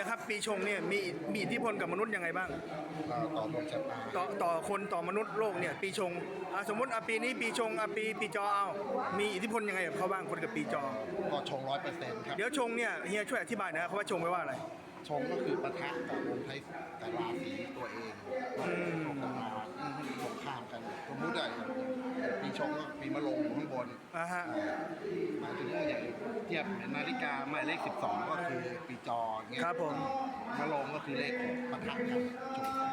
เนี่ยครับปีชงเนี่ยมีมีอิทธิพลกับมนุษย์ยังไงบ้าง ก็ต่อดวงชะตาต่อต่อคนต่อมนุษย์โลกเนี่ยปีชงอะสมมติอะปีนี้ปีชงอะปีปีจอเอามีอิทธิพลยังไงกับเขาบ้างคนกับปีจอ ก็ชงร้อยเปอร์เซ็นต์ครับ เดี๋ยวชงเนี่ยเฮียช่วยอธิบายหนะเขาว่าชงแปลว่าอะไร ชงก็คือปะทะกับวงไทยแต่ราศีตัวเองชงกันมาตรงข้ามกันสมมุติอะอย่างปีชงก็ปีมะโรงอยู่ข้างบนอ่าฮะ หมายถึงว่าอย่างเทียบเหมือนนาฬิกาหมายเลข 12 ก็คือปีจออย่างเงี้ยครับผมมะโรงก็คือเลขปะทะกันชง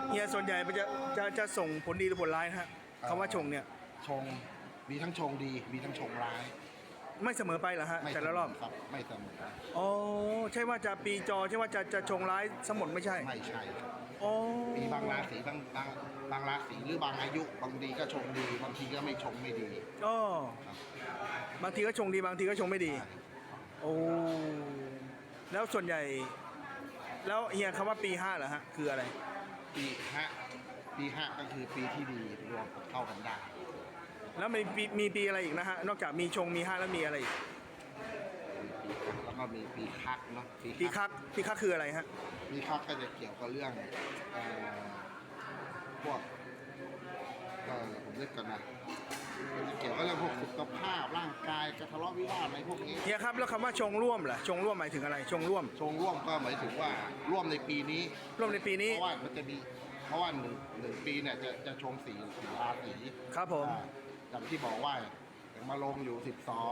เฮียส่วนใหญ่มันจะจะจะส่งผลดีหรือผลร้ายนะฮะคำว่าชงเนี่ย ชงมีทั้งชงดีมีทั้งชงร้ายไม่เสมอไปเหรอฮะไม่แต่ละรอบครับไม่เสมออ๋อใช่ว่าจะปีจอใช่ว่าจะจะชงร้ายสมดไม่ใช่ไม่ใช่ครับอ๋อมีบางราศีบางบางบางราศีหรือบางอายุบางทีก็ชงดี บางทีก็ไม่ชงไม่ดีอ๋อครับบางทีก็ชงดีบางทีก็ชงไม่ดี โอ้แล้วส่วนใหญ่ แล้วเฮียคำว่าปีห้าเหรอฮะ คืออะไร ปีห้าปีห้าก็คือปีที่ดีรวมเข้ากันได้ แล้วมีปีมีปีอะไรอีกนะฮะ นอกจากมีชงมีห้าแล้วมีอะไรอีกแล้วก็มีปีคักเนาะปีคักปีคักคืออะไรฮะปีคักก็จะเกี่ยวกับเรื่องเอ่อพวกเอ่อผมนึกกันนะมันจะเกี่ยวกับเรื่องพวกสุขภาพร่างกายกระทะเลาะวิวาทอะไรพวกนี้เฮียครับแล้วคำว่าชงร่วมล่ะชงร่วมหมายถึงอะไรชงร่วม ชงร่วมก็หมายถึงว่าร่วมในปีนี้ร่วมในปีนี้ เพราะว่ามันจะมีเพราะว่าหนึ่งหนึ่งปีเนี่ยจะจะชงสีสีราศีครับผม อ่าอย่างที่บอกว่า อย่างมาลงอยู่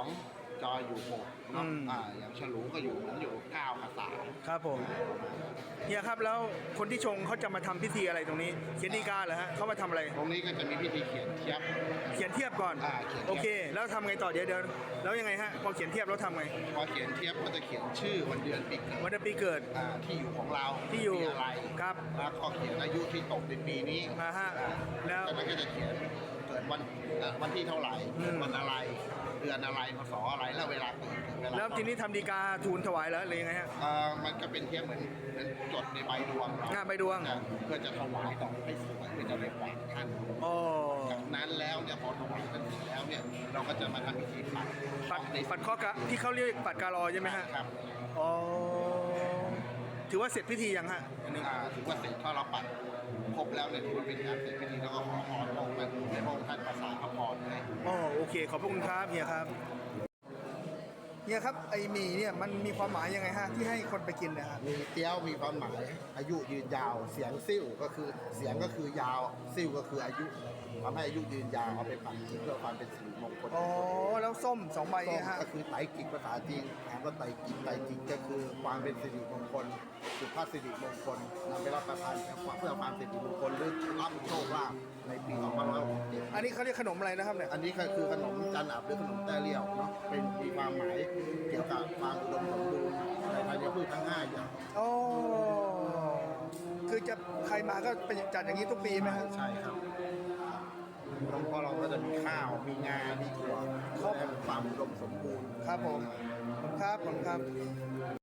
12 จอยอยู่6เนาะอืม อ่าอย่างฉลูก็อยู่เหมือนอยู่9กับ3ครับผมเฮียครับแล้วคนที่ชงเขาจะมาทำพิธีอะไรตรงนี้ เขียนดีกาเหรอฮะเขามาทำอะไร ตรงนี้ก็จะมีพิธีเขียนเทียบ เขียนเทียบก่อน อ่าเขียนเทียบ โอเค แล้วทำไงต่อเดี๋ยวเดี๋ยวแล้วยังไงฮะพอเขียนเทียบแล้วทำไงพอเขียนเทียบก็จะเขียนชื่อวันเดือนปีเกิดวันเดือนปีเกิดอ่าที่อยู่ของเราที่อยู่ปีอะไรครับ แล้วก็เขียนอายุที่ตกในปีนี้อ่าฮะอ่าแล้ว จากนั้นก็จะเขียนเกิดวันเอ่อวันที่เท่าไหร่อืมวันอะไร เดือนอะไรพศอะไรแล้วเวลาเกิดเวลาแล้วทีนี้ทำดีกาทูลถวายแล้วหรือยังไงฮะ เอ่อมันก็เป็นเทียบเหมือนเหมือนจดในใบดวงเราอ่าใบดวง นะเพื่อจะถวายต่อให้สวยเพื่อจะไปฝากท่าน อ๋อ จากนั้นแล้วเนี่ยพอถวายท่านเสร็จแล้วเนี่ยเราก็จะมาทำพิธีปัดปัดในปัดข้อกะที่เขาเรียกปัดการอใช่ไหมฮะ ครับ อ๋อ ถือว่าเสร็จพิธียังฮะ อันนี้อ่าถือว่าเสร็จถ้าเราปัดครบแล้วเนี่ยถือว่าเป็นการเสร็จพิธีแล้วก็ขอพรพระองค์ท่านให้พระองค์ท่านประสานพระพรให้ อ๋อโอเค ขอบพระคุณครับเฮียครับ เฮียครับไอหมี่เนี่ยมันมีความหมายยังไงฮะที่ให้คนไปกินเนะฮะมีเตี้ยวมีความหมาย อายุยืนยาว เสียงซิ่วก็คือเสียงก็คือยาวซิ่วก็คืออายุทำให้อายุยืนยาวเอาไปปักกินเพื่อความเป็นสิริมงคลอ๋อแล้วส้มสองใบส้มเนี่ยฮะก็คือไตรกิจภาษาจีนถามว่าไตรกิจไตรกิจก็คือความเป็นสิริมงคลสุภาพสิริมงคลนำไปรับประทานเพื่อความเพื่อความสิริมงคลหรือรับโชคลาภในปี2567อันนี้เขาเรียกขนมอะไรนะครับเนี่ยอันนี้ก็คือขนมจันอับหรือขนมแต้เลี่ยวเนาะเป็นมีความหมายเกี่ยวกับความอุดมสมบูรณ์ในธัญพืชทั้งห้าอย่างอ๋อคือจะใครมาก็เป็นจัดอย่างนี้ทุกปีไหมฮะ ใช่ครับแล้วก็เราก็จะมีข้าว มีงา มีถั่วครบความอุดมสมบูรณ์ ครับผมขอบคุณครับขอบคุณครับ